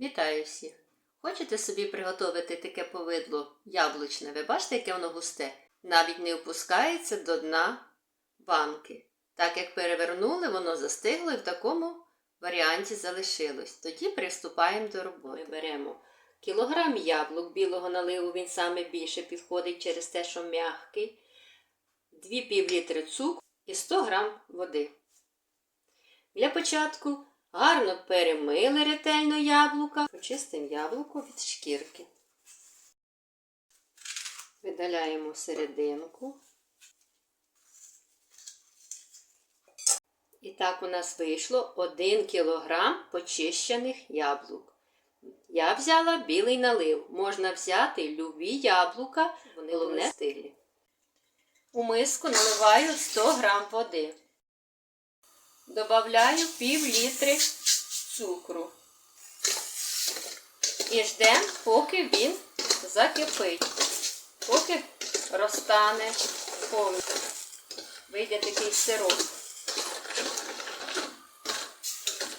Вітаю всіх! Хочете собі приготувати таке повидло яблучне? Ви бачите, яке воно густе? Навіть не опускається до дна банки. Так як перевернули, воно застигло і в такому варіанті залишилось. Тоді приступаємо до роботи. Ми беремо кілограм яблук білого наливу, він саме більше підходить через те, що м'який, 2 півлітри цукру і 100 грам води. Для початку гарно перемили ретельно яблука, почистимо яблуко від шкірки. Видаляємо серединку. І так у нас вийшло 1 кг почищених яблук. Я взяла білий налив. Можна взяти любі яблука, вони головне стиглі. У миску наливаю 100 г води. Добавляю пів літри цукру. І ждемо, поки він закипить, поки розтане повністю. Вийде такий сироп.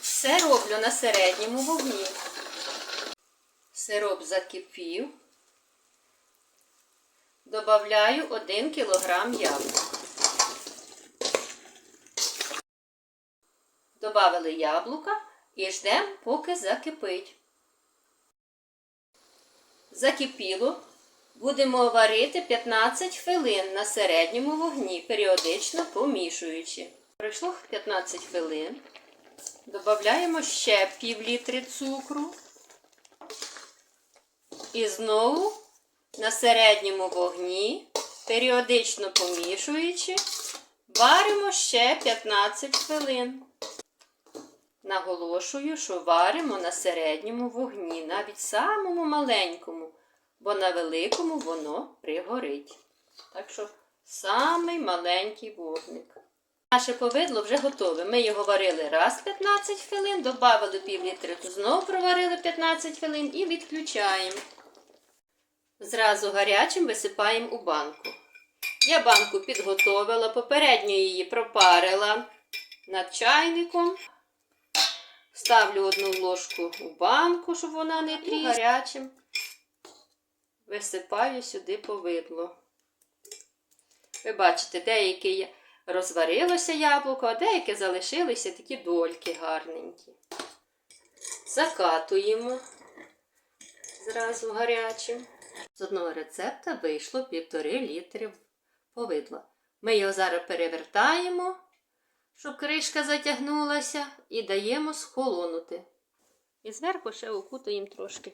Все роблю на середньому вогні. Сироп закипів. Добавляю 1 кг яблук. Добавили яблука і ждемо, поки закипить. Закипіло. Будемо варити 15 хвилин на середньому вогні, періодично помішуючи. Пройшло 15 хвилин. Додаємо ще пів літри цукру. І знову на середньому вогні, періодично помішуючи, варимо ще 15 хвилин. Наголошую, що варимо на середньому вогні, навіть самому маленькому, бо на великому воно пригорить. Так що самий маленький вогник. Наше повидло вже готове. Ми його варили раз 15 хвилин, додали пів знову проварили 15 хвилин і відключаємо. Зразу гарячим висипаємо у банку. Я банку підготовила, попередньо її пропарила над чайником. Ставлю одну ложку у банку, щоб вона не трісла. гарячим. Висипаю сюди повидло. Ви бачите, деякі розварилося яблуко, а деякі залишилися такі дольки гарненькі. Закатуємо зразу гарячим. З одного рецепта вийшло півтори літри повидла. Ми його зараз перевертаємо, щоб кришка затягнулася, і даємо схолонути. І зверху ще окутаємо трошки.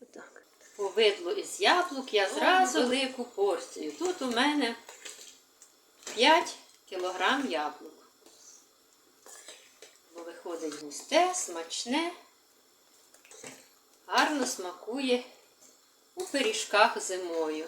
Отак. Повидло із яблук я зразу велику порцію. Тут у мене 5 кг яблук. Бо виходить густе, смачне, гарно смакує у пиріжках зимою.